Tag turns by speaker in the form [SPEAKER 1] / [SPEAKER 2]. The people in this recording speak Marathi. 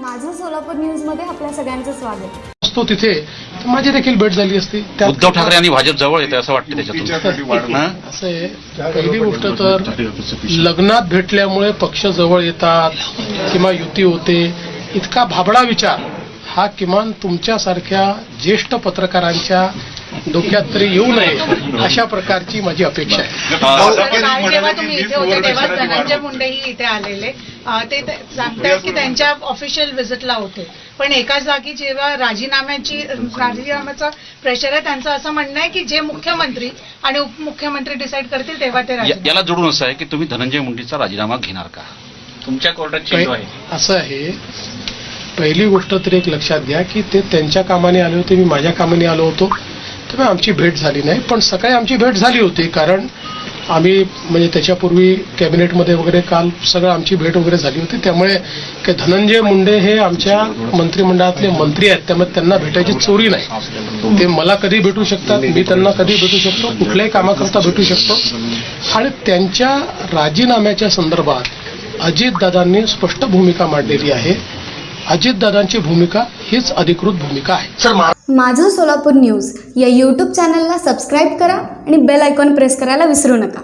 [SPEAKER 1] माझं सोलापूर न्यूजमध्ये आपल्या सगळ्यांचं स्वागत.
[SPEAKER 2] असतो तिथे. तर माझी देखील भेट झाली असती. त्यात
[SPEAKER 3] उद्धव ठाकरे आणि भाजप जवळ येते असं वाटतं त्याच्यातून. हं?
[SPEAKER 2] असं आहे. पहिली गोष्ट तर लग्नात भेटल्यामुळे पक्ष जवळ येतात किंवा युती होते. इतका भाबडा विचार. हा किमान तुमच्यासारख्या ज्येष्ठ पत्रकारांच्या डोक्यात तरी येऊ नये अशा प्रकारची माझी अपेक्षा आहे.
[SPEAKER 4] जेव्हा तुम्ही इथे होते तेव्हा धनंजय मुंडेही इथे आलेले. ते ते सांगतायत की त्यांच्या ऑफिशियल व्हिजिटला होते. पण एका जागी जेव्हा राजीनाम्याची राजीनाम्याचं प्रेशर आहे त्यांचं असं म्हणणं आहे की जे मुख्यमंत्री आणि उपमुख्यमंत्री डिसाईड करतील तेव्हा ते
[SPEAKER 3] याला जोडून असं आहे की तुम्ही धनंजय मुंडेचा राजीनामा घेणार का? तुमच्या कोर्टात
[SPEAKER 2] असं आहे. पहिली गोष्ट तरी एक लक्षात घ्या की ते त्यांच्या कामाने आले होते मी माझ्या कामाने आलो होतो. त्यामुळे आमची भेट झाली नाही पण सकाळी आमची भेट झाली होती कारण आम्ही म्हणजे त्याच्यापूर्वी कॅबिनेटमध्ये वगैरे काल सगळं आमची भेट वगैरे झाली होती. त्यामुळे की धनंजय मुंडे हे आमच्या मंत्रिमंडळातले मंत्री आहेत त्यामुळे त्यांना भेटायची चोरी नाही. ते मला कधी भेटू शकतात मी त्यांना कधी भेटू शकतो कुठल्याही कामाकरता भेटू शकतो. आणि त्यांच्या राजीनाम्याच्या संदर्भात अजितदादांनी स्पष्ट भूमिका मांडलेली आहे. अजितदादांची भूमिका हीच अधिकृत भूमिका आहे.
[SPEAKER 1] माझं सोलापूर न्यूज या यूट्यूब चॅनलला सबस्क्राईब करा आणि बेल आयकॉन प्रेस करायला विसरू नका.